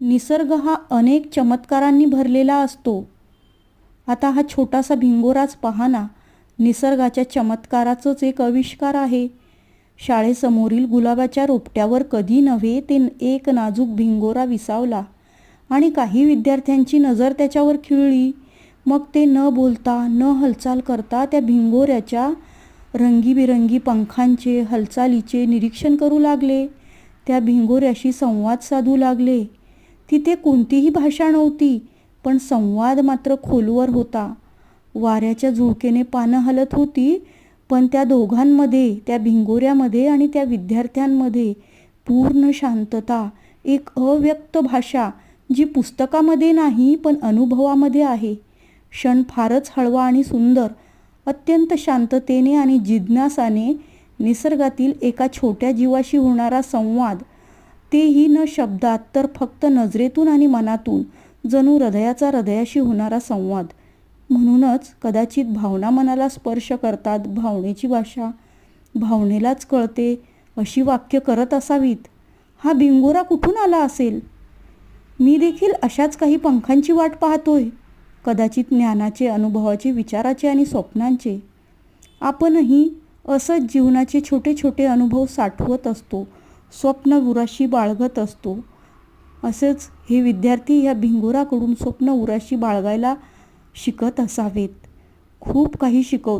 निसर्ग हा अनेक चमत्कारांनी भरलेला असतो. आता हा छोटासा भिंगोराच पहा ना. निसर्गाच्या चमत्काराचंच एक आविष्कार आहे. शाळेसमोरील गुलाबाच्या रोपट्यावर कधी नव्हे ते एक नाजूक भिंगोरा विसावला. आणि काही विद्यार्थ्यांची नजर त्याच्यावर खिळली. मग ते न बोलता न हालचाल करता त्या भिंगोऱ्याच्या रंगीबिरंगी पंखांचे हालचालीचे निरीक्षण करू लागले. त्या भिंगोऱ्याशी संवाद साधू लागले. तिथे कोणतीही भाषा नव्हती पण संवाद मात्र खोलवर होता. वाऱ्याच्या झुळकेने पानं हलत होती पण त्या दोघांमध्ये त्या भिंगोऱ्यामध्ये आणि त्या विद्यार्थ्यांमध्ये पूर्ण शांतता एक अव्यक्त भाषा जी पुस्तकामध्ये नाही पण अनुभवामध्ये आहे. क्षण फारच हळवा आणि सुंदर अत्यंत शांततेने आणि जिज्ञासाने निसर्गातील एका छोट्या जीवाशी होणारा संवाद तेही न शब्दात तर फक्त नजरेतून आणि मनातून जणू हृदयाचा हृदयाशी होणारा संवाद. म्हणूनच कदाचित भावना मनाला स्पर्श करतात भावनेची भाषा भावनेलाच कळते अशी वाक्य करत असावीत. हा भिंगोरा कुठून आला असेल? मी देखील अशाच काही पंखांची वाट पाहतोय कदाचित ज्ञानाचे अनुभवाचे विचाराचे आणि स्वप्नांचे. आपणही असंच जीवनाचे छोटे छोटे अनुभव साठवत असतो स्वप्न उराशी बाळगत असतो. असेच हे विद्यार्थी या भिंगोराकडून स्वप्न उराशी बाळगायला शिकत असावेत. खूप काही शिकवत.